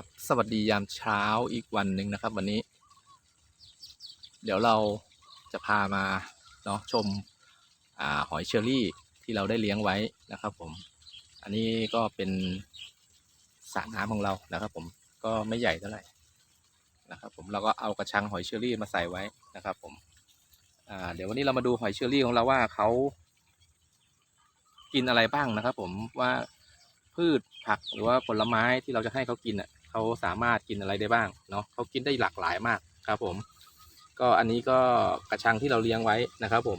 ครับ สวัสดียามเช้าอีกวันหนึ่งนะครับ วันนี้ เดี๋ยวเราจะพามาเนาะชมอหอยเชอรี่ที่เราได้เลี้ยงไว้นะครับผม อันนี้ก็เป็นสระน้ำของเรานะครับ ผมก็ไม่ใหญ่เท่าไหร่นะครับผมเราก็เอากระชังหอยเชอรี่มาใส่ไว้นะครับ ผมเดี๋ยววันนี้เรามาดูหอยเชอรี่ของเราว่าเขากินอะไรบ้างนะครับ ผมว่าพืชผักหรือว่าผลไม้ที่เราจะให้เขากินอะ เขาสามารถกินอะไรได้บ้างเนาะเขากินได้หลากหลายมากครับผม ก็อันนี้ก็กระชังที่เราเลี้ยงไว้นะครับผม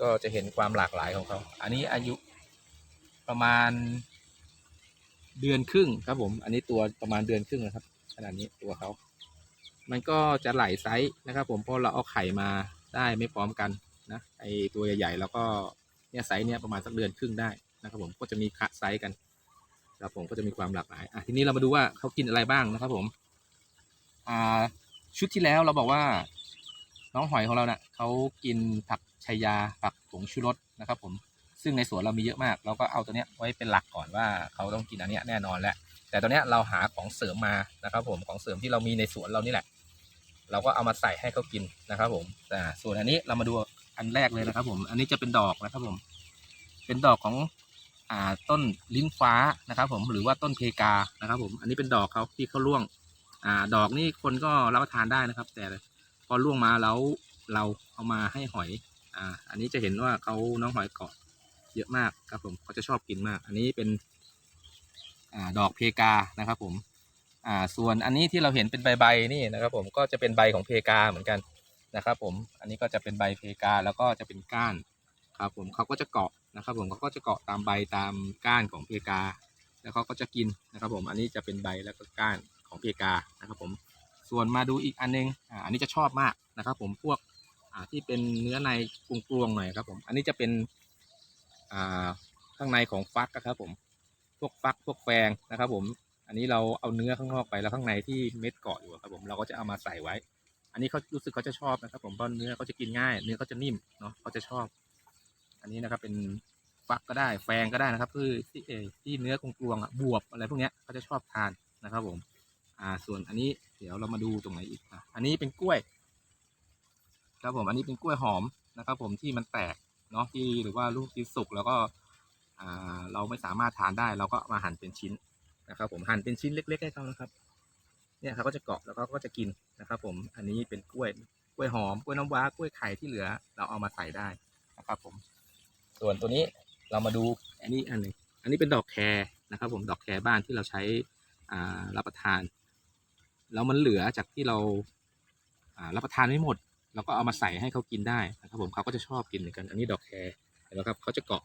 ก็จะเห็นความหลากหลายของเขา อันนี้อายุประมาณเดือนครึ่งครับผม อันนี้ตัวประมาณเดือนครึ่งนะครับ ขนาดนี้ตัวเขา มันก็จะไหลไซส์นะครับ ผม เพราะเราเอาไข่มาได้ไม่พร้อมกันนะ ไอตัวใหญ่ๆแล้วก็เนี่ยไซส์เนี่ยประมาณสักเดือนครึ่งได้นะครับผม ก็จะมีคะไซส์กัน ครับผมก็จะมีความหลากหลายอะทีนี้เรามาดูว่าเขากินอะไรบ้างนะครับ ผม อ่า ชุดที่แล้วเราบอกว่า น้องหอยของเราเนะ่ะเขากินผักชายาผักผงชูรสนะครับ ผมซึ่งในสวนเรามีเยอะมาก เราก็เอาตัวเนี้ยไว้เป็นหลักก่อนว่าเขาต้องกินอันเนี้ยแน่นอนแหละแต่ตอนเนี้ยเราหาของเสริมมานะครับ ผมของเสริมที่เรามีในสวนเรานี่แหละ เราก็เอามาใส่ให้เขากินนะครับ ผมแต่ส่วนอันนี้เรามาดูอันแรกเลยนะครับ ผม อันนี้จะเป็นดอกนะครับ ผม เป็นดอกของ ต้นลิ้นฟ้านะครับ ผมหรือว่าต้นเพกานะครับ ผมอันนี้เป็นดอกเขาที่เขาร่วงอ่าดอกนี่คนก็รับประทานได้นะครับ แต่พอร่วงมาแล้วเราเอามาให้หอยอ่าอันนี้จะเห็นว่าเขาน้องหอยเกาะเยอะมากครับผมเขาจะชอบกินมาก อันนี้เป็นอ่าดอกเพกานะครับ ผมอ่าส่วนอันนี้ที่เราเห็นเป็นใบๆนี่นะครับ ผมก็จะเป็นใบของเพกาเหมือนกันนะครับ ผมอันนี้ก็จะเป็นใบเพกาแล้วก็จะเป็นก้าน ครับผมเขาก็จะเกาะนะครับ ผมเขาก็จะเกาะตามใบตามก้านของเพกา แล้วเขาก็จะกินนะครับ ผมอันนี้จะเป็นใบแล้วก็ก้านของเพกานะครับ ผมส่วนมาดูอีกอันนึงอ่าอันนี้จะชอบมากนะครับ ผมพวกอ่าที่เป็นเนื้อในกลวงๆหน่อยครับ ผมอันนี้จะเป็นอ่าข้างในของฟักนะครับ ผมพวกฟักพวกแฟงนะครับ ผมอันนี้เราเอาเนื้อข้างนอกไปแล้วข้างในที่เม็ดเกาะอยู่ครับ ผมเราก็จะเอามาใส่ไว้ อันนี้เขารู้สึกเขาจะชอบนะครับ ผมเพราะเนื้อเขาจะกินง่าย เนื้อเขาจะนิ่มเนาะเขาจะชอบ อันนี้นะครับเป็นฟักก็ได้แฟงก็ได้นะครับคือที่เอที่เนื้อกลวงๆอะบวบอะไรพวกเนี้ยเขาจะชอบทานนะครับผมอ่าส่วนอันนี้เดี๋ยวเรามาดูตรงไหนอีกอะอันนี้เป็นกล้วย ครับผมอันนี้เป็นกล้วยหอมนะครับ ผมที่มันแตกเนาะที่หรือว่าลูกที่สุกแล้วก็อ่าเราไม่สามารถทานได้ เราก็มาหั่นเป็นชิ้นนะครับ ผมหั่นเป็นชิ้นเล็กๆให้เขานะครับ เนี่ยเขาก็จะเกาะแล้วเขาก็จะกินนะครับ ผมอันนี้เป็นกล้วยกล้วยหอมกล้วยน้ำว้ากล้วยไข่ที่เหลือ เราเอามาใส่ได้นะครับผม ส่วนตัวนี้เรามาดูอันนี้อันหนึงอันนี้เป็นดอกแครนะครับ ผมดอกแครบ้านที่เราใช้รับประทานแล้วมันเหลือจากที่เรารับประทานไม่หมดเราก็เอามาใส่ให้เขากินได้นะครับ ผมเขาก็จะชอบกินเหมือนกัน อันนี้ดอกแครเห็นไหมครับเขาจะเกาะ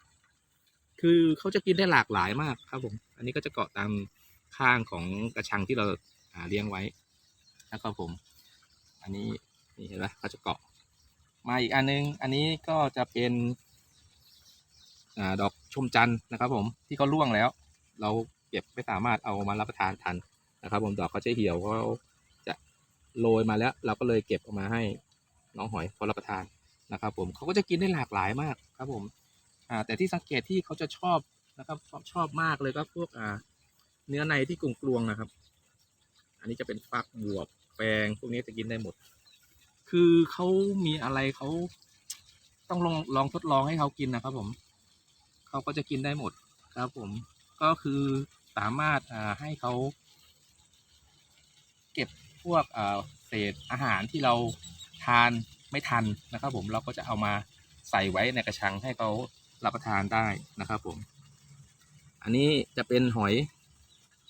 คือเขาจะกินได้หลากหลายมากครับผม อันนี้ก็จะเกาะตามข้างของกระชังที่เราาเลี้ยงไว้นะครับผม อันนี้นี่เห็นไหมเขาจะเกาะ มาอีกอันนึง อันนี้ก็จะเป็น ดอกชมจันทร์นะครับ ผมที่เขาร่วงแล้ว เราเก็บไม่สามารถเอามารับประทานทันนะครับ ผมดอกเขาจะเหี่ยวเขาจะโรยมาแล้ว เราก็เลยเก็บออกมาให้น้องหอยพอรับประทานนะครับ ผมเขาก็จะกินได้หลากหลายมากครับผมอ่าแต่ที่สังเกตที่เขาจะชอบนะครับชอบชอบมากเลยก็พวกอ่า เนื้อในที่กลวงกลวงนะครับ อันนี้จะเป็นฟักบวบแปลงพวกนี้จะกินได้หมด คือเขามีอะไรเขาต้องลองลองทดลองให้เขากินนะครับผม เขาก็จะกินได้หมดครับผมก็คือสามารถให้เขา เก็บพวกเศษอาหารที่เราทานไม่ทันนะครับ ผมเราก็จะเอามาใส่ไว้ในกระชังให้เขารับประทานได้นะครับ ผม อันนี้จะเป็นหอย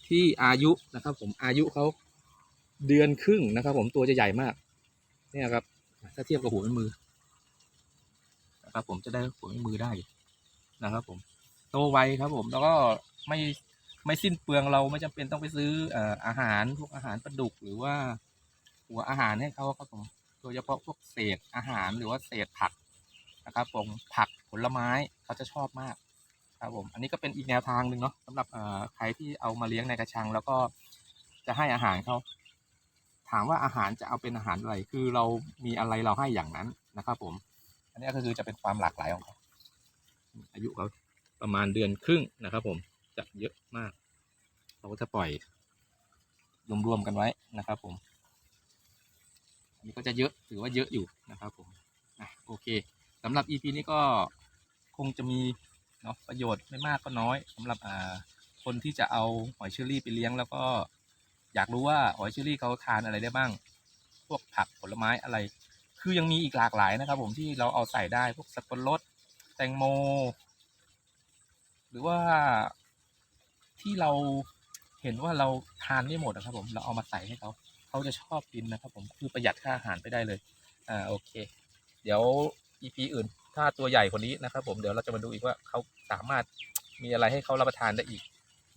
ที่อายุนะครับ ผมอายุเขาเดือนครึ่งนะครับ ผมตัวจะใหญ่มากเนี่ยครับ ถ้าเทียบกับหัวแม่มือนะครับ ผมจะได้หัวแม่มือได้ นะครับผมโตไวครับผมแล้วก็ไม่ไม่สิ้นเปลืองเราไม่จำเป็นต้องไปซื้อออาหารพวกอาหารปลาดุกหรือว่า หัวอาหารให้เขาครับผมโดยเฉพาะพวกเศษอาหารหรือว่าเศษผักนะครับผมผักผลไม้เขาจะชอบมากครับผมอันนี้ก็เป็นอีกแนวทางหนึ่งเนาะสำหรับใครที่เอามาเลี้ยงในกระชัง แล้วก็จะให้อาหารเขาถามว่าอาหารจะเอาเป็นอาหารอะไร คือเรามีอะไรเราให้อย่างนั้นนะครับผม อันนี้ก็คือจะเป็นความหลากหลายของเขา อายุเขาประมาณเดือนครึ่งนะครับ ผมจะเยอะมาก เราก็จะปล่อยรวมๆกันไว้นะครับ ผมอันนี้ก็จะเยอะถือว่าเยอะอยู่นะครับ ผมอะโอเคสำหรับ EP นี้ก็คงจะมีเนาะประโยชน์ไม่มากก็น้อยสำหรับอ่าคนที่จะเอาหอยเชอรี่ไปเลี้ยง แล้วก็อยากรู้ว่าหอยเชอรี่เขาทานอะไรได้บ้าง พวกผักผลไม้อะไร คือยังมีอีกหลากหลายนะครับ ผมที่เราเอาใส่ได้พวกสับปะรด แตงโม หรือว่าที่เราเห็นว่าเราทานไม่หมดนะครับ ผมเราเอามาใส่ให้เขาเขาจะชอบกินนะครับ ผมคือประหยัดค่าอาหารไปได้เลย อ่าโอเค เดี๋ยว EP อื่น ถ้าตัวใหญ่กว่านี้นะครับ ผมเดี๋ยวเราจะมาดูอีกว่าเขาสามารถมีอะไรให้เขารับประทานได้อีก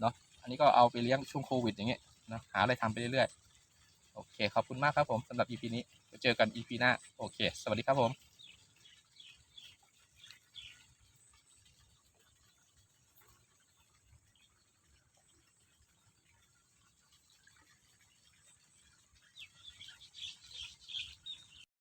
เนาะอันนี้ก็เอาไปเลี้ยงช่วงโควิดอย่างเงี้ยนะหาอะไรทำไปเรื่อยๆโอเคขอบคุณมากครับผมสำหรับ EP นี้ไว้เจอกัน EP หน้าโอเค สวัสดีครับผม